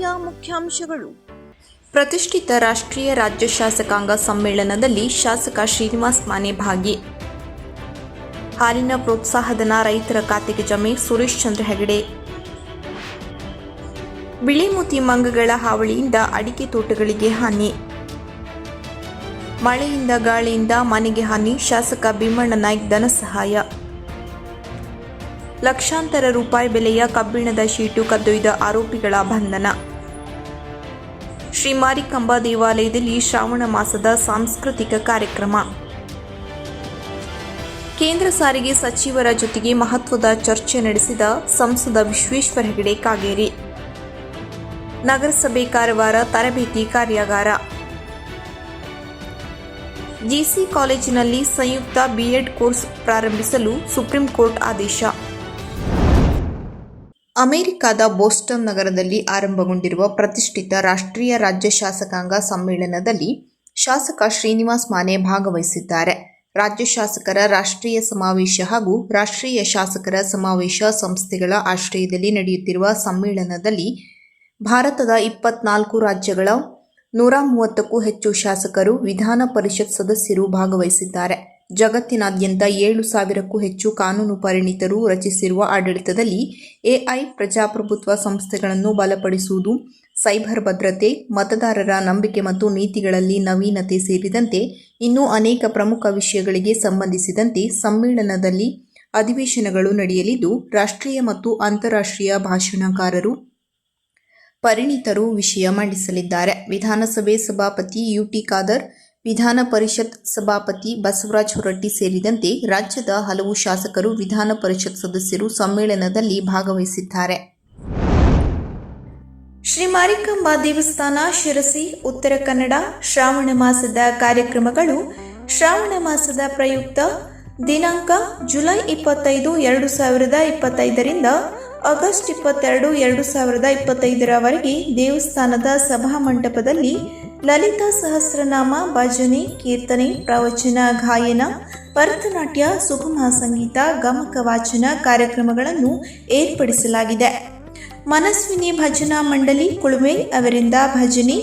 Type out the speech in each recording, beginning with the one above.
ವಾರ್ತೆಯ ಮುಖ್ಯಾಂಶಗಳು. ಪ್ರತಿಷ್ಠಿತ ರಾಷ್ಟ್ರೀಯ ರಾಜ್ಯ ಶಾಸಕಾಂಗ ಸಮ್ಮೇಳನದಲ್ಲಿ ಶಾಸಕ ಶ್ರೀನಿವಾಸ್ ಮಾನೆ ಭಾಗಿ. ಹಾಲಿನ ಪ್ರೋತ್ಸಾಹಧನ ರೈತರ ಖಾತೆಗೆ ಜಮೆ ಸುರೇಶ್ ಚಂದ್ರ ಹೆಗಡೆ. ಬಿಳಿಮುತಿ ಮಂಗಗಳ ಹಾವಳಿಯಿಂದ ಅಡಿಕೆ ತೋಟಗಳಿಗೆ ಹಾನಿ. ಮಳೆಯಿಂದ ಗಾಳಿಯಿಂದ ಮನೆಗೆ ಹಾನಿ, ಶಾಸಕ ಭೀಮಣ್ಣ ನಾಯ್ಕ್ ಧನ ಸಹಾಯ. ಲಕ್ಷಾಂತರ ರೂಪಾಯಿ ಬೆಲೆಯ ಕಬ್ಬಿಣದ ಶೀಟು ಕದ್ದೊಯ್ದ ಆರೋಪಿಗಳ ಬಂಧನ. ಶ್ರೀ ಮಾರಿಕಂಬಾ ದೇವಾಲಯದಲ್ಲಿ ಶ್ರಾವಣ ಮಾಸದ ಸಾಂಸ್ಕೃತಿಕ ಕಾರ್ಯಕ್ರಮ. ಕೇಂದ್ರ ಸಾರಿಗೆ ಸಚಿವರ ಜೊತೆಗೆ ಮಹತ್ವದ ಚರ್ಚೆ ನಡೆಸಿದ ಸಂಸದ ವಿಶ್ವೇಶ್ವರ ಹೆಗಡೆ ಕಾಗೇರಿ. ನಗರಸಭೆ ಕಾರವಾರ ತರಬೇತಿ ಕಾರ್ಯಾಗಾರ. ಜಿಸಿ ಕಾಲೇಜಿನಲ್ಲಿ ಸಂಯುಕ್ತ ಬಿಎಡ್ ಕೋರ್ಸ್ ಪ್ರಾರಂಭಿಸಲು ಸುಪ್ರೀಂ ಕೋರ್ಟ್ ಆದೇಶ. ಅಮೆರಿಕದ ಬೋಸ್ಟನ್ ನಗರದಲ್ಲಿ ಆರಂಭಗೊಂಡಿರುವ ಪ್ರತಿಷ್ಠಿತ ರಾಷ್ಟ್ರೀಯ ರಾಜ್ಯ ಶಾಸಕಾಂಗ ಸಮ್ಮೇಳನದಲ್ಲಿ ಶಾಸಕ ಶ್ರೀನಿವಾಸ್ ಮಾನೆ ಭಾಗವಹಿಸಿದ್ದಾರೆ. ರಾಜ್ಯ ಶಾಸಕರ ರಾಷ್ಟ್ರೀಯ ಸಮಾವೇಶ ಹಾಗೂ ರಾಷ್ಟ್ರೀಯ ಶಾಸಕರ ಸಮಾವೇಶ ಸಂಸ್ಥೆಗಳ ಆಶ್ರಯದಲ್ಲಿ ನಡೆಯುತ್ತಿರುವ ಸಮ್ಮೇಳನದಲ್ಲಿ ಭಾರತದ ಇಪ್ಪತ್ನಾಲ್ಕು ರಾಜ್ಯಗಳ ನೂರ ಮೂವತ್ತಕ್ಕೂ ಹೆಚ್ಚು ಶಾಸಕರು ವಿಧಾನ ಪರಿಷತ್ ಸದಸ್ಯರು ಭಾಗವಹಿಸಿದ್ದಾರೆ. ಜಗತ್ತಿನಾದ್ಯಂತ ಏಳು ಸಾವಿರಕ್ಕೂ ಹೆಚ್ಚು ಕಾನೂನು ಪರಿಣಿತರು ರಚಿಸಿರುವ ಆಡಳಿತದಲ್ಲಿ ಎಐ ಪ್ರಜಾಪ್ರಭುತ್ವ ಸಂಸ್ಥೆಗಳನ್ನು ಬಲಪಡಿಸುವುದು, ಸೈಬರ್ ಭದ್ರತೆ, ಮತದಾರರ ನಂಬಿಕೆ ಮತ್ತು ನೀತಿಗಳಲ್ಲಿ ನವೀನತೆ ಸೇರಿದಂತೆ ಇನ್ನೂ ಅನೇಕ ಪ್ರಮುಖ ವಿಷಯಗಳಿಗೆ ಸಂಬಂಧಿಸಿದಂತೆ ಸಮ್ಮೇಳನದಲ್ಲಿ ಅಧಿವೇಶನಗಳು ನಡೆಯಲಿದ್ದು, ರಾಷ್ಟ್ರೀಯ ಮತ್ತು ಅಂತಾರಾಷ್ಟ್ರೀಯ ಭಾಷಣಕಾರರು ಪರಿಣಿತರು ವಿಷಯ ಮಂಡಿಸಲಿದ್ದಾರೆ. ವಿಧಾನಸಭೆ ಸಭಾಪತಿ ಯುಟಿ ಖಾದರ್ ವಿಧಾನ ಪರಿಷತ್ ಸಭಾಪತಿ ಬಸವರಾಜ ಹೊರಟ್ಟಿ ಸೇರಿದಂತೆ ರಾಜ್ಯದ ಹಲವು ಶಾಸಕರು ವಿಧಾನ ಪರಿಷತ್ ಸದಸ್ಯರು ಸಮ್ಮೇಳನದಲ್ಲಿ ಭಾಗವಹಿಸಿದ್ದಾರೆ. ಶ್ರೀ ಮಾರಿಕಾಂಬ ದೇವಸ್ಥಾನ, ಶಿರಸಿ, ಉತ್ತರ ಕನ್ನಡ, ಶ್ರಾವಣ ಮಾಸದ ಕಾರ್ಯಕ್ರಮಗಳು ಶ್ರಾವಣ ಮಾಸದ ಪ್ರಯುಕ್ತ ದಿನಾಂಕ ಜುಲೈ ಇಪ್ಪತ್ತೈದು, ಎರಡು ಸಾವಿರದ ಇಪ್ಪತ್ತೈದರಿಂದ ಆಗಸ್ಟ್ ಇಪ್ಪತ್ತೆರಡು, ಎರಡು ಸಾವಿರದ ಇಪ್ಪತ್ತೈದರವರೆಗೆ ದೇವಸ್ಥಾನದ ಸಭಾಮಂಟಪದಲ್ಲಿ ಲಲಿತಾ ಸಹಸ್ರನಾಮ, ಭಜನೆ, ಕೀರ್ತನೆ, ಪ್ರವಚನ, ಗಾಯನ, ಭರತನಾಟ್ಯ, ಸುಗಮ ಸಂಗೀತ, ಗಮಕ ವಾಚನ ಕಾರ್ಯಕ್ರಮಗಳನ್ನು ಏರ್ಪಡಿಸಲಾಗಿದೆ. ಮನಸ್ವಿನಿ ಭಜನಾ ಮಂಡಳಿ ಕುಳುವೆ ಅವರಿಂದ ಭಜನೆ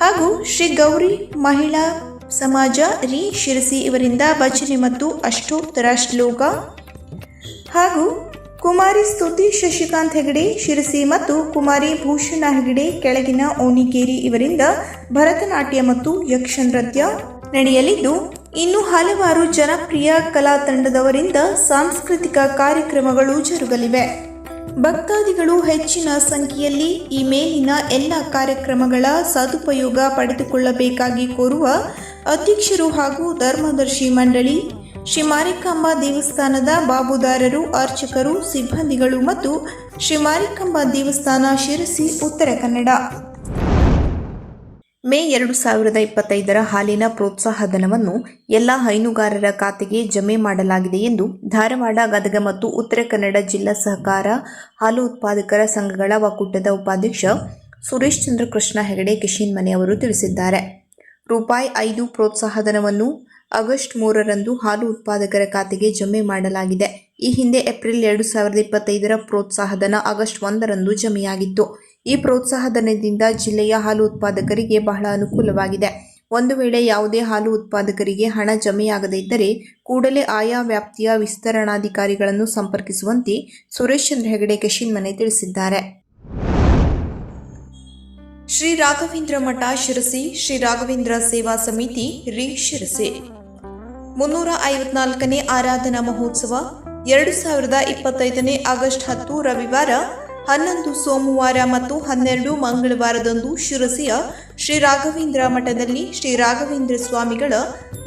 ಹಾಗೂ ಶ್ರೀ ಗೌರಿ ಮಹಿಳಾ ಸಮಾಜ, ರಿ ಶಿರಸಿ ಇವರಿಂದ ಭಜನೆ ಮತ್ತು ಅಷ್ಟೋತ್ತರ ಶ್ಲೋಕ ಹಾಗೂ ಕುಮಾರಿ ಸ್ತುತಿ ಶಶಿಕಾಂತ್ ಹೆಗಡೆ, ಶಿರಸಿ ಮತ್ತು ಕುಮಾರಿ ಭೂಷಣ ಹೆಗಡೆ, ಕೆಳಗಿನ ಓಣಿಕೇರಿ ಇವರಿಂದ ಭರತನಾಟ್ಯ ಮತ್ತು ಯಕ್ಷ ನೃತ್ಯ ನಡೆಯಲಿದ್ದು, ಇನ್ನು ಹಲವಾರು ಜನಪ್ರಿಯ ಕಲಾ ತಂಡದವರಿಂದ ಸಾಂಸ್ಕೃತಿಕ ಕಾರ್ಯಕ್ರಮಗಳು ಜರುಗಲಿವೆ. ಭಕ್ತಾದಿಗಳು ಹೆಚ್ಚಿನ ಸಂಖ್ಯೆಯಲ್ಲಿ ಈ ಮೇಲಿನ ಎಲ್ಲ ಕಾರ್ಯಕ್ರಮಗಳ ಸದುಪಯೋಗ ಪಡೆದುಕೊಳ್ಳಬೇಕಾಗಿ ಕೋರುವ ಅಧ್ಯಕ್ಷರು ಹಾಗೂ ಧರ್ಮದರ್ಶಿ ಮಂಡಳಿ ಶ್ರೀ ಮಾರಿಕಾಂಬಾ ದೇವಸ್ಥಾನದ ಬಾಬುದಾರರು, ಅರ್ಚಕರು, ಸಿಬ್ಬಂದಿಗಳು ಮತ್ತು ಶ್ರೀ ಮಾರಿಕಾಂಬಾ ದೇವಸ್ಥಾನ ಶಿರಸಿ, ಉತ್ತರ ಕನ್ನಡ. ಮೇ ಎರಡು ಸಾವಿರದ ಇಪ್ಪತ್ತೈದರ ಹಾಲಿನ ಪ್ರೋತ್ಸಾಹಧನವನ್ನು ಎಲ್ಲ ಹೈನುಗಾರರ ಖಾತೆಗೆ ಜಮೆ ಮಾಡಲಾಗಿದೆ ಎಂದು ಧಾರವಾಡ, ಗದಗ ಮತ್ತು ಉತ್ತರ ಕನ್ನಡ ಜಿಲ್ಲಾ ಸಹಕಾರ ಹಾಲು ಉತ್ಪಾದಕರ ಸಂಘಗಳ ಒಕ್ಕೂಟದ ಉಪಾಧ್ಯಕ್ಷ ಸುರೇಶ್ ಚಂದ್ರ ಕೃಷ್ಣ ಹೆಗಡೆ ಕಿಶಿನ್ಮನೆ ಅವರು ತಿಳಿಸಿದ್ದಾರೆ. ರೂಪಾಯಿ ಐದು ಪ್ರೋತ್ಸಾಹಧನವನ್ನು ಆಗಸ್ಟ್ ಮೂರರಂದು ಹಾಲು ಉತ್ಪಾದಕರ ಖಾತೆಗೆ ಜಮೆ ಮಾಡಲಾಗಿದೆ. ಈ ಹಿಂದೆ ಏಪ್ರಿಲ್ ಎರಡು ಸಾವಿರದ ಇಪ್ಪತ್ತೈದರ ಪ್ರೋತ್ಸಾಹಧನ ಆಗಸ್ಟ್ ಒಂದರಂದು ಜಮೆಯಾಗಿತ್ತು. ಈ ಪ್ರೋತ್ಸಾಹಧನದಿಂದ ಜಿಲ್ಲೆಯ ಹಾಲು ಉತ್ಪಾದಕರಿಗೆ ಬಹಳ ಅನುಕೂಲವಾಗಿದೆ. ಒಂದು ವೇಳೆ ಯಾವುದೇ ಹಾಲು ಉತ್ಪಾದಕರಿಗೆ ಹಣ ಜಮೆಯಾಗದೇ ಇದ್ದರೆ ಕೂಡಲೇ ಆಯಾ ವ್ಯಾಪ್ತಿಯ ವಿಸ್ತರಣಾಧಿಕಾರಿಗಳನ್ನು ಸಂಪರ್ಕಿಸುವಂತೆ ಸುರೇಶ್ ಚಂದ್ರ ಹೆಗಡೆ ಕೆಶಿನ್ಮನೆ ತಿಳಿಸಿದ್ದಾರೆ. ಶ್ರೀ ರಾಘವೇಂದ್ರ ಮಠ ಶಿರಸಿ, ಶ್ರೀ ರಾಘವೇಂದ್ರ ಸೇವಾ ಸಮಿತಿ, ರಿ ಶಿರಸಿ. ಮುನ್ನೂರ ಐವತ್ನಾಲ್ಕನೇ ಆರಾಧನಾ ಮಹೋತ್ಸವ, ಎರಡು ಸಾವಿರದ ಇಪ್ಪತ್ತೈದನೇ ಆಗಸ್ಟ್ ಹತ್ತು ರವಿವಾರ, ಹನ್ನೊಂದು ಸೋಮವಾರ ಮತ್ತು ಹನ್ನೆರಡು ಮಂಗಳವಾರದಂದು ಶಿರಸಿಯ ಶ್ರೀ ರಾಘವೇಂದ್ರ ಮಠದಲ್ಲಿ ಶ್ರೀ ರಾಘವೇಂದ್ರ ಸ್ವಾಮಿಗಳ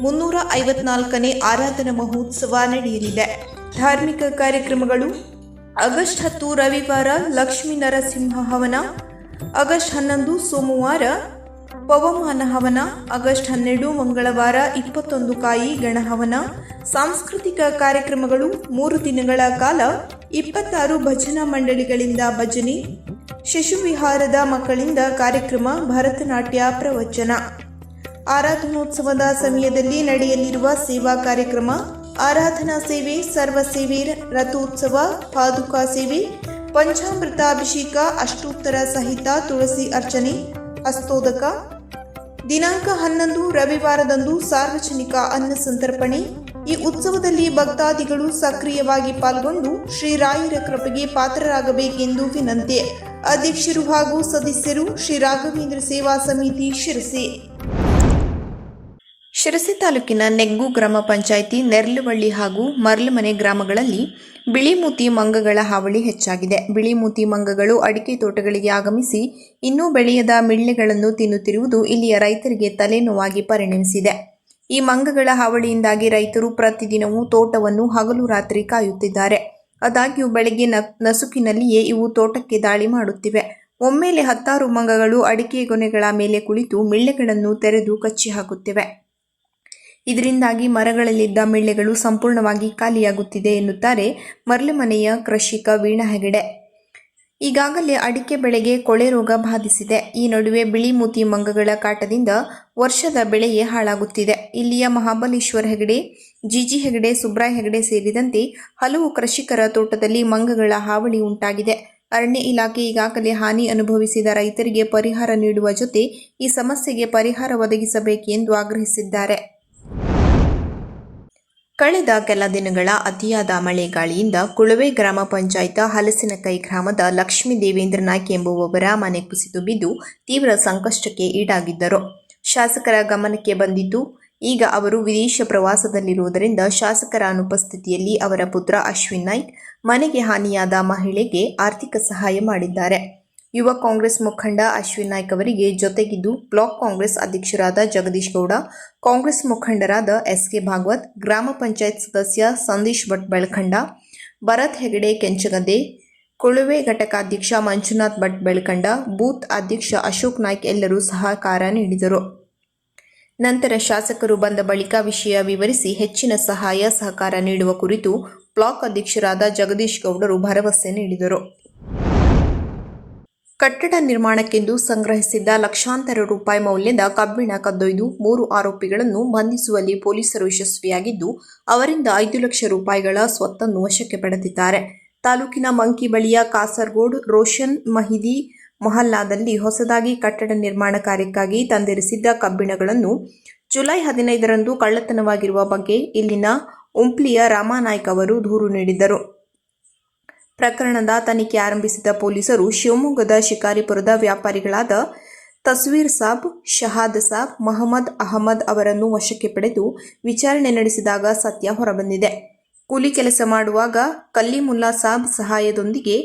ಮುನ್ನೂರ ಐವತ್ನಾಲ್ಕನೇ ಆರಾಧನಾ ಮಹೋತ್ಸವ ನಡೆಯಲಿದೆ. ಧಾರ್ಮಿಕ ಕಾರ್ಯಕ್ರಮಗಳು, ಆಗಸ್ಟ್ ಹತ್ತು ರವಿವಾರ ಲಕ್ಷ್ಮೀ ನರಸಿಂಹ ಹವನ, ಆಗಸ್ಟ್ ಹನ್ನೊಂದು ಸೋಮವಾರ ಪವಮಾನ ಹವನ, ಆಗಸ್ಟ್ ಹನ್ನೆರಡು, ಮಂಗಳವಾರ, ಇಪ್ಪತ್ತೊಂದು ಕಾಯಿ ಗಣಹವನ ಸಾಂಸ್ಕೃತಿಕ ಕಾರ್ಯಕ್ರಮಗಳು ಮೂರು ದಿನಗಳ ಕಾಲ, ಇಪ್ಪತ್ತಾರು ಭಜನಾ ಮಂಡಳಿಗಳಿಂದ ಭಜನೆ, ಶಿಶುವಿಹಾರದ ಮಕ್ಕಳಿಂದ ಕಾರ್ಯಕ್ರಮ, ಭರತನಾಟ್ಯ ಪ್ರವಚನ. ಆರಾಧನೋತ್ಸವದ ಸಮಯದಲ್ಲಿ ನಡೆಯಲಿರುವ ಸೇವಾ ಕಾರ್ಯಕ್ರಮ, ಆರಾಧನಾ ಸೇವೆ, ಸರ್ವ ಸೇವೆ, ರಥೋತ್ಸವ, ಪಾದುಕಾ ಸೇವೆ, ಪಂಚಾಮೃತಾಭಿಷೇಕ, ಅಷ್ಟೋತ್ತರ ಸಹಿತ ತುಳಸಿ ಅರ್ಚನೆ ಹಸ್ತೋದಕ ದಿನಾಂಕ ಹನ್ನೊಂದು, ರವಿವಾರದಂದು ಸಾರ್ವಜನಿಕ ಅನ್ನ ಸಂತರ್ಪಣೆ. ಈ ಉತ್ಸವದಲ್ಲಿ ಭಕ್ತಾದಿಗಳು ಸಕ್ರಿಯವಾಗಿ ಪಾಲ್ಗೊಂಡು ಶ್ರೀರಾಯರ ಕೃಪೆಗೆ ಪಾತ್ರರಾಗಬೇಕೆಂದು ವಿನಂತಿ. ಅಧ್ಯಕ್ಷರು ಹಾಗೂ ಸದಸ್ಯರು ಶ್ರೀ ರಾಘವೇಂದ್ರ ಸೇವಾ ಸಮಿತಿ ಶಿರಸಿ. ಶಿರಸಿ ತಾಲೂಕಿನ ನೆಗ್ಗು ಗ್ರಾಮ ಪಂಚಾಯಿತಿ ನೆರ್ಲುವಳ್ಳಿ ಹಾಗೂ ಮರ್ಲಮನೆ ಗ್ರಾಮಗಳಲ್ಲಿ ಬಿಳಿಮೂತಿ ಮಂಗಗಳ ಹಾವಳಿ ಹೆಚ್ಚಾಗಿದೆ. ಬಿಳಿಮೂತಿ ಮಂಗಗಳು ಅಡಿಕೆ ತೋಟಗಳಿಗೆ ಆಗಮಿಸಿ ಇನ್ನೂ ಬೆಳೆಯದ ಮಿಳ್ಳೆಗಳನ್ನು ತಿನ್ನುತ್ತಿರುವುದು ಇಲ್ಲಿಯ ರೈತರಿಗೆ ತಲೆನೋವಾಗಿ ಪರಿಣಮಿಸಿದೆ. ಈ ಮಂಗಗಳ ಹಾವಳಿಯಿಂದಾಗಿ ರೈತರು ಪ್ರತಿದಿನವೂ ತೋಟವನ್ನು ಹಗಲು ರಾತ್ರಿ ಕಾಯುತ್ತಿದ್ದಾರೆ. ಆದಾಗ್ಯೂ ಬೆಳಗ್ಗೆ ನಸುಕಿನಲ್ಲಿಯೇ ಇವು ತೋಟಕ್ಕೆ ದಾಳಿ ಮಾಡುತ್ತಿವೆ. ಒಮ್ಮೆಲೆ ಹತ್ತಾರು ಮಂಗಗಳು ಅಡಿಕೆ ಗೊನೆಗಳ ಮೇಲೆ ಕುಳಿತು ಮಿಳ್ಳೆಗಳನ್ನು ತೆರೆದು ಕಚ್ಚಿ ಹಾಕುತ್ತಿವೆ ಇದರಿಂದಾಗಿ ಮರಗಳಲ್ಲಿದ್ದ ಮಿಳ್ಳೆಗಳು ಸಂಪೂರ್ಣವಾಗಿ ಖಾಲಿಯಾಗುತ್ತಿದೆ ಎನ್ನುತ್ತಾರೆ ಮರಳುಮನೆಯ ಕೃಷಿಕ ವೀಣಾ ಹೆಗಡೆ ಈಗಾಗಲೇ ಅಡಿಕೆ ಬೆಳೆಗೆ ಕೊಳೆ ರೋಗ ಬಾಧಿಸಿದೆ. ಈ ನಡುವೆ ಬಿಳಿ ಮೂತಿ ಮಂಗಗಳ ಕಾಟದಿಂದ ವರ್ಷದ ಬೆಳೆಯೇ ಹಾಳಾಗುತ್ತಿದೆ. ಇಲ್ಲಿಯ ಮಹಾಬಲೇಶ್ವರ ಹೆಗಡೆ, ಜಿಜಿ ಹೆಗಡೆ, ಸುಬ್ರಾಯ್ ಹೆಗಡೆ ಸೇರಿದಂತೆ ಹಲವು ಕೃಷಿಕರ ತೋಟದಲ್ಲಿ ಮಂಗಗಳ ಹಾವಳಿ ಉಂಟಾಗಿದೆ. ಅರಣ್ಯ ಇಲಾಖೆ ಈಗಾಗಲೇ ಹಾನಿ ಅನುಭವಿಸಿದ ರೈತರಿಗೆ ಪರಿಹಾರ ನೀಡುವ ಜೊತೆ ಈ ಸಮಸ್ಯೆಗೆ ಪರಿಹಾರ ಒದಗಿಸಬೇಕು ಎಂದು ಆಗ್ರಹಿಸಿದ್ದಾರೆ. ಕಳೆದ ಕೆಲ ದಿನಗಳ ಅತಿಯಾದ ಮಳೆ ಗಾಳಿಯಿಂದ ಕುಳುವೆ ಗ್ರಾಮ ಪಂಚಾಯತ ಹಲಸಿನಕೈ ಗ್ರಾಮದ ಲಕ್ಷ್ಮೀ ದೇವೇಂದ್ರ ನಾಯ್ಕ ಎಂಬುವವರ ಮನೆ ಕುಸಿದು ಬಿದ್ದು ತೀವ್ರ ಸಂಕಷ್ಟಕ್ಕೆ ಈಡಾಗಿದ್ದರು. ಶಾಸಕರ ಗಮನಕ್ಕೆ ಬಂದಿದ್ದು ಈಗ ಅವರು ವಿದೇಶ ಪ್ರವಾಸದಲ್ಲಿರುವುದರಿಂದ ಶಾಸಕರ ಅನುಪಸ್ಥಿತಿಯಲ್ಲಿ ಅವರ ಪುತ್ರ ಅಶ್ವಿನ್ ನಾಯ್ಕ್ ಮನೆಗೆ ಹಾನಿಯಾದ ಮಹಿಳೆಗೆ ಆರ್ಥಿಕ ಸಹಾಯ ಮಾಡಿದ್ದಾರೆ. ಯುವ ಕಾಂಗ್ರೆಸ್ ಮುಖಂಡ ಅಶ್ವಿನ್ ನಾಯ್ಕ್ ಅವರಿಗೆ ಜೊತೆಗಿದ್ದು ಬ್ಲಾಕ್ ಕಾಂಗ್ರೆಸ್ ಅಧ್ಯಕ್ಷರಾದ ಜಗದೀಶ್ ಗೌಡ, ಕಾಂಗ್ರೆಸ್ ಮುಖಂಡರಾದ ಎಸ್ ಕೆ ಭಾಗವತ್, ಗ್ರಾಮ ಪಂಚಾಯತ್ ಸದಸ್ಯ ಸಂದೀಶ್ ಭಟ್ ಬೆಳಖಂಡ ಭರತ್ ಹೆಗಡೆ ಕೆಂಚಗದ್ದೆ, ಕೊಳುವೆ ಘಟಕಾಧ್ಯಕ್ಷ ಮಂಜುನಾಥ್ ಭಟ್ ಬೆಳಕಂಡ, ಬೂತ್ ಅಧ್ಯಕ್ಷ ಅಶೋಕ್ ನಾಯ್ಕ್ ಎಲ್ಲರೂ ಸಹಕಾರ ನೀಡಿದರು. ನಂತರ ಶಾಸಕರು ಬಂದ ಬಳಿಕ ವಿಷಯ ವಿವರಿಸಿ ಹೆಚ್ಚಿನ ಸಹಾಯ ಸಹಕಾರ ನೀಡುವ ಕುರಿತು ಬ್ಲಾಕ್ ಅಧ್ಯಕ್ಷರಾದ ಜಗದೀಶ್ ಗೌಡರು ಭರವಸೆ ನೀಡಿದರು. ಕಟ್ಟಡ ನಿರ್ಮಾಣಕ್ಕೆಂದು ಸಂಗ್ರಹಿಸಿದ್ದ ಲಕ್ಷಾಂತರ ರೂಪಾಯಿ ಮೌಲ್ಯದ ಕಬ್ಬಿಣ ಕದ್ದೊಯ್ದು ಮೂರು ಆರೋಪಿಗಳನ್ನು ಬಂಧಿಸುವಲ್ಲಿ ಪೊಲೀಸರು ಯಶಸ್ವಿಯಾಗಿದ್ದು, ಅವರಿಂದ ಐದು ಲಕ್ಷ ರೂಪಾಯಿಗಳ ಸ್ವತ್ತನ್ನು ವಶಕ್ಕೆ ಪಡೆದಿದ್ದಾರೆ. ತಾಲೂಕಿನ ಮಂಕಿ ಬಳಿಯ ಕಾಸರಗೋಡ್ ರೋಷನ್ ಮಹಿದಿ ಮೊಹಲ್ಲಾದಲ್ಲಿ ಹೊಸದಾಗಿ ಕಟ್ಟಡ ನಿರ್ಮಾಣ ಕಾರ್ಯಕ್ಕಾಗಿ ತಂದಿರಿಸಿದ್ದ ಕಬ್ಬಿಣಗಳನ್ನು ಜುಲೈ ಹದಿನೈದರಂದು ಕಳ್ಳತನವಾಗಿರುವ ಬಗ್ಗೆ ಇಲ್ಲಿನ ಉಂಪ್ಲಿಯ ರಾಮಾನಾಯ್ಕ ಅವರು ದೂರು ನೀಡಿದ್ದರು. ಪ್ರಕರಣದ ತನಿಖೆ ಆರಂಭಿಸಿದ ಪೊಲೀಸರು ಶಿವಮೊಗ್ಗದ ಶಿಕಾರಿಪುರದ ವ್ಯಾಪಾರಿಗಳಾದ ತಸ್ವೀರ್ ಸಾಬ್, ಶಹಾದ್ ಸಾಬ್, ಮಹಮ್ಮದ್ ಅಹಮದ್ ಅವರನ್ನು ವಶಕ್ಕೆ ಪಡೆದು ವಿಚಾರಣೆ ನಡೆಸಿದಾಗ ಸತ್ಯ ಹೊರಬಂದಿದೆ. ಕೂಲಿ ಕೆಲಸ ಮಾಡುವಾಗ ಕಲ್ಲಿಮುಲ್ಲಾ ಸಾಬ್ ಸಹಾಯದೊಂದಿಗೆ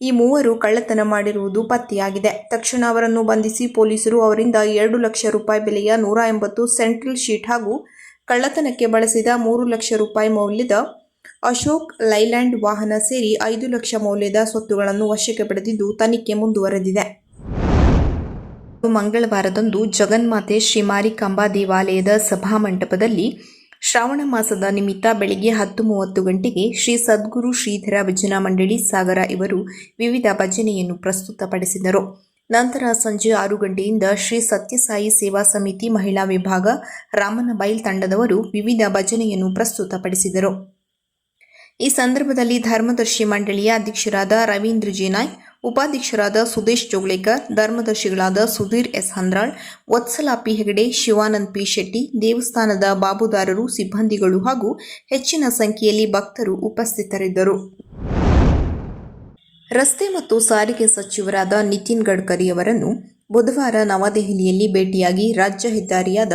ಈ ಮೂವರು ಕಳ್ಳತನ ಮಾಡಿರುವುದು ಪತ್ತೆಯಾಗಿದೆ. ತಕ್ಷಣ ಅವರನ್ನು ಬಂಧಿಸಿ ಪೊಲೀಸರು ಅವರಿಂದ ಎರಡು ಲಕ್ಷ ರೂಪಾಯಿ ಬೆಲೆಯ ನೂರ ಎಂಬತ್ತು ಸೆಂಟ್ರಲ್ ಶೀಟ್ ಹಾಗೂ ಕಳ್ಳತನಕ್ಕೆ ಬಳಸಿದ ಮೂರು ಲಕ್ಷ ರೂಪಾಯಿ ಮೌಲ್ಯದ ಅಶೋಕ್ ಲೈಲ್ಯಾಂಡ್ ವಾಹನ ಸೇರಿ ಐದು ಲಕ್ಷ ಮೌಲ್ಯದ ಸ್ವತ್ತುಗಳನ್ನು ವಶಕ್ಕೆ ಪಡೆದಿದ್ದು ತನಿಖೆ ಮುಂದುವರೆದಿದೆ. ಮಂಗಳವಾರದಂದು ಜಗನ್ಮಾತೆ ಶ್ರೀ ಮಾರಿಕಾಂಬಾ ದೇವಾಲಯದ ಸಭಾಮಂಟಪದಲ್ಲಿ ಶ್ರಾವಣ ಮಾಸದ ನಿಮಿತ್ತ ಬೆಳಗ್ಗೆ ಹತ್ತು ಮೂವತ್ತು ಗಂಟೆಗೆ ಶ್ರೀ ಸದ್ಗುರು ಶ್ರೀಧರ ಭಜನಾ ಮಂಡಳಿ ಸಾಗರ ಇವರು ವಿವಿಧ ಭಜನೆಯನ್ನು ಪ್ರಸ್ತುತಪಡಿಸಿದರು. ನಂತರ ಸಂಜೆ ಆರು ಗಂಟೆಯಿಂದ ಶ್ರೀ ಸತ್ಯಸಾಯಿ ಸೇವಾ ಸಮಿತಿ ಮಹಿಳಾ ವಿಭಾಗ ರಾಮನಬೈಲ್ ತಂಡದವರು ವಿವಿಧ ಭಜನೆಯನ್ನು ಪ್ರಸ್ತುತಪಡಿಸಿದರು. ಈ ಸಂದರ್ಭದಲ್ಲಿ ಧರ್ಮದರ್ಶಿ ಮಂಡಳಿಯ ಅಧ್ಯಕ್ಷರಾದ ರವೀಂದ್ರ ಜಿ ಉಪಾಧ್ಯಕ್ಷರಾದ Sudesh Joglekar, ಧರ್ಮದರ್ಶಿಗಳಾದ Sudhir S. Handral Vatsala P Hegde, Shivanand P. Shetty, ದೇವಸ್ಥಾನದ ಬಾಬುದಾರರು, ಸಿಬ್ಬಂದಿಗಳು ಹಾಗೂ ಹೆಚ್ಚಿನ ಸಂಖ್ಯೆಯಲ್ಲಿ ಭಕ್ತರು ಉಪಸ್ಥಿತರಿದ್ದರು. ರಸ್ತೆ ಮತ್ತು ಸಾರಿಗೆ ಸಚಿವರಾದ ನಿತಿನ್ ಗಡ್ಕರಿ ಅವರನ್ನು ಬುಧವಾರ ನವದೆಹಲಿಯಲ್ಲಿ ಭೇಟಿಯಾಗಿ ರಾಜ್ಯ ಹೆದ್ದಾರಿಯಾದ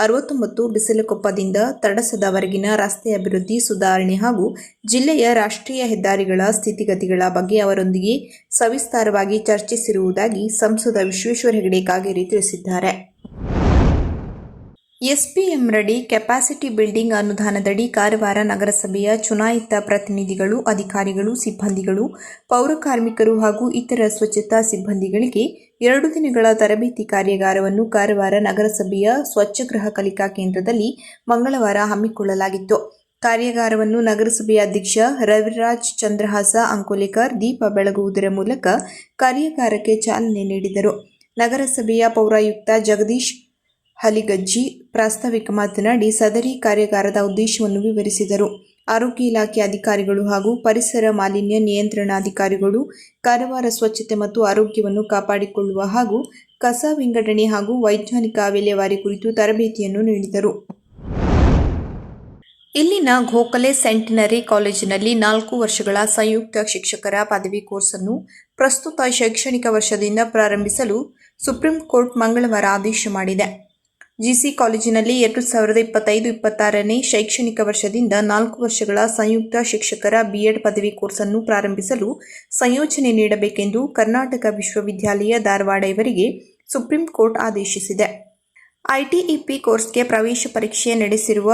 ಅರವತ್ತೊಂಬತ್ತು ಬಿಸಿಲುಕೊಪ್ಪದಿಂದ ತಡಸದವರೆಗಿನ ರಸ್ತೆ ಅಭಿವೃದ್ಧಿ ಸುಧಾರಣೆ ಹಾಗೂ ಜಿಲ್ಲೆಯ ರಾಷ್ಟ್ರೀಯ ಹೆದ್ದಾರಿಗಳ ಸ್ಥಿತಿಗತಿಗಳ ಬಗ್ಗೆ ಅವರೊಂದಿಗೆ ಸವಿಸ್ತಾರವಾಗಿ ಚರ್ಚಿಸಿರುವುದಾಗಿ ಸಂಸದ ವಿಶ್ವೇಶ್ವರ ಹೆಗಡೆ ಕಾಗೇರಿ ತಿಳಿಸಿದ್ದಾರೆ. ಎಸ್ಪಿಎಂ ರಡಿ ಕೆಪಾಸಿಟಿ ಬಿಲ್ಡಿಂಗ್ ಅನುದಾನದಡಿ ಕಾರವಾರ ನಗರಸಭೆಯ ಚುನಾಯಿತ ಪ್ರತಿನಿಧಿಗಳು, ಅಧಿಕಾರಿಗಳು, ಸಿಬ್ಬಂದಿಗಳು, ಪೌರಕಾರ್ಮಿಕರು ಹಾಗೂ ಇತರ ಸ್ವಚ್ಛತಾ ಸಿಬ್ಬಂದಿಗಳಿಗೆ ಎರಡು ದಿನಗಳ ತರಬೇತಿ ಕಾರ್ಯಾಗಾರವನ್ನು ಕಾರವಾರ ನಗರಸಭೆಯ ಸ್ವಚ್ಛಗೃಹ ಕಲಿಕಾ ಕೇಂದ್ರದಲ್ಲಿ ಮಂಗಳವಾರ ಹಮ್ಮಿಕೊಳ್ಳಲಾಗಿತ್ತು. ಕಾರ್ಯಾಗಾರವನ್ನು ನಗರಸಭೆಯ ಅಧ್ಯಕ್ಷ ರವಿರಾಜ್ ಚಂದ್ರಹಾಸ, ಅಂಕೋಲೆಕರ್ ದೀಪ ಬೆಳಗುವುದರ ಮೂಲಕ ಕಾರ್ಯಾಗಾರಕ್ಕೆ ಚಾಲನೆ ನೀಡಿದರು. ನಗರಸಭೆಯ ಪೌರಾಯುಕ್ತ ಜಗದೀಶ್ ಹಲಿಗಜ್ಜಿ ಪ್ರಾಸ್ತಾವಿಕ ಮಾತನಾಡಿ, ಸದರಿ ಕಾರ್ಯಾಗಾರದ ಉದ್ದೇಶವನ್ನು ವಿವರಿಸಿದರು. ಆರೋಗ್ಯ ಇಲಾಖೆ ಅಧಿಕಾರಿಗಳು ಹಾಗೂ ಪರಿಸರ ಮಾಲಿನ್ಯ ನಿಯಂತ್ರಣಾಧಿಕಾರಿಗಳು ಕಾರವಾರ ಸ್ವಚ್ಛತೆ ಮತ್ತು ಆರೋಗ್ಯವನ್ನು ಕಾಪಾಡಿಕೊಳ್ಳುವ ಹಾಗೂ ಕಸ ವಿಂಗಡಣೆ ಹಾಗೂ ವೈಜ್ಞಾನಿಕ ವಿಲೇವಾರಿ ಕುರಿತು ತರಬೇತಿಯನ್ನು ನೀಡಿದರು. ಇಲ್ಲಿನ ಗೋಖಲೆ ಸೆಂಟಿನರಿ ಕಾಲೇಜಿನಲ್ಲಿ ನಾಲ್ಕು ವರ್ಷಗಳ ಸಂಯುಕ್ತ ಶಿಕ್ಷಕರ ಪದವಿ ಕೋರ್ಸನ್ನು ಪ್ರಸ್ತುತ ಶೈಕ್ಷಣಿಕ ವರ್ಷದಿಂದ ಪ್ರಾರಂಭಿಸಲು ಸುಪ್ರೀಂ ಕೋರ್ಟ್ ಮಂಗಳವಾರ ಆದೇಶ ಮಾಡಿದೆ. ಜಿಸಿ ಕಾಲೇಜಿನಲ್ಲಿ ಎರಡು ಸಾವಿರದ ಇಪ್ಪತ್ತೈದು ಇಪ್ಪತ್ತಾರನೇ ಶೈಕ್ಷಣಿಕ ವರ್ಷದಿಂದ ನಾಲ್ಕು ವರ್ಷಗಳ ಸಂಯುಕ್ತ ಶಿಕ್ಷಕರ ಬಿಎಡ್ ಪದವಿ ಕೋರ್ಸನ್ನು ಪ್ರಾರಂಭಿಸಲು ಸಂಯೋಜನೆ ನೀಡಬೇಕೆಂದು ಕರ್ನಾಟಕ ವಿಶ್ವವಿದ್ಯಾಲಯ ಧಾರವಾಡ ಇವರಿಗೆ ಸುಪ್ರೀಂ ಕೋರ್ಟ್ ಆದೇಶಿಸಿದೆ. ಐಟಿಇಪಿ ಕೋರ್ಸ್ಗೆ ಪ್ರವೇಶ ಪರೀಕ್ಷೆ ನಡೆಸಿರುವ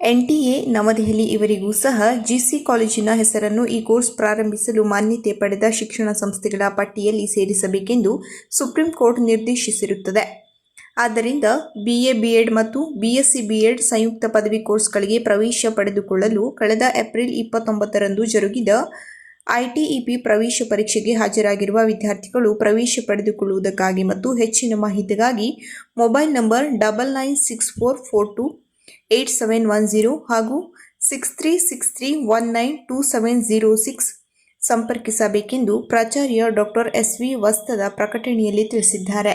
ಎನ್ಟಿಎ ನವದೆಹಲಿ ಇವರಿಗೂ ಸಹ ಜಿಸಿ ಕಾಲೇಜಿನ ಹೆಸರನ್ನು ಈ ಕೋರ್ಸ್ ಪ್ರಾರಂಭಿಸಲು ಮಾನ್ಯತೆ ಪಡೆದ ಶಿಕ್ಷಣ ಸಂಸ್ಥೆಗಳ ಪಟ್ಟಿಯಲ್ಲಿ ಸೇರಿಸಬೇಕೆಂದು ಸುಪ್ರೀಂ ಕೋರ್ಟ್ ನಿರ್ದೇಶಿಸಿರುತ್ತದೆ. ಆದ್ದರಿಂದ ಬಿ ಎ ಬಿ ಎಡ್ ಮತ್ತು B S C B Ed ಸಂಯುಕ್ತ ಪದವಿ ಕೋರ್ಸ್ಗಳಿಗೆ ಪ್ರವೇಶ ಪಡೆದುಕೊಳ್ಳಲು ಕಳೆದ ಏಪ್ರಿಲ್ ಇಪ್ಪತ್ತೊಂಬತ್ತರಂದು ಜರುಗಿದ ಐಟಿಇಪಿ ಪ್ರವೇಶ ಪರೀಕ್ಷೆಗೆ ಹಾಜರಾಗಿರುವ ವಿದ್ಯಾರ್ಥಿಗಳು ಪ್ರವೇಶ ಪಡೆದುಕೊಳ್ಳುವುದಕ್ಕಾಗಿ ಮತ್ತು ಹೆಚ್ಚಿನ ಮಾಹಿತಿಗಾಗಿ mobile number double nine six four four two eight seven one zero ಹಾಗೂ six three six three one nine two seven zero six ಸಂಪರ್ಕಿಸಬೇಕೆಂದು ಪ್ರಾಚಾರ್ಯ ಡಾಕ್ಟರ್ ಎಸ್ ವಿ ವಸ್ತದ ಪ್ರಕಟಣೆಯಲ್ಲಿ ತಿಳಿಸಿದ್ದಾರೆ.